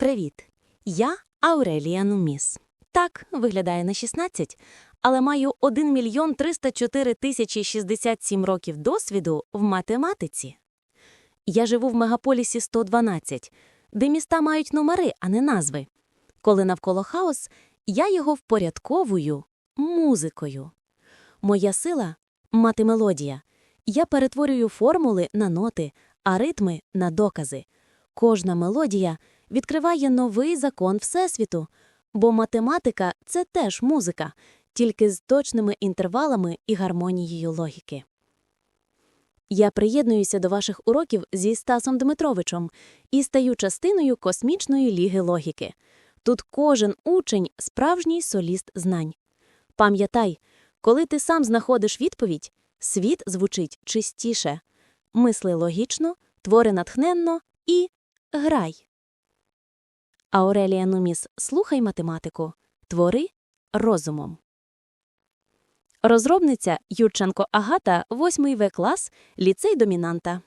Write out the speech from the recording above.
Привіт! Я Аурелія Нуміс. Так, виглядає на 16, але маю 1 мільйон 304 тисячі 67 років досвіду в математиці. Я живу в мегаполісі 112, де міста мають номери, а не назви. Коли навколо хаос, я його впорядковую музикою. Моя сила мати мелодія. Я перетворюю формули на ноти, а ритми на докази. Кожна мелодія відкриває новий закон Всесвіту, бо математика це теж музика, тільки з точними інтервалами і гармонією логіки. Я приєднуюся до ваших уроків зі Стасом Дмитровичем і стаю частиною космічної ліги логіки. Тут кожен учень справжній соліст знань. Пам'ятай, коли ти сам знаходиш відповідь, світ звучить чистіше. Мисли логічно, твори натхненно і грай. Аурелія Нуміс «Слухай математику. Твори розумом. Розробниця Юрченко Агата, 8 В клас, ліцей домінанта.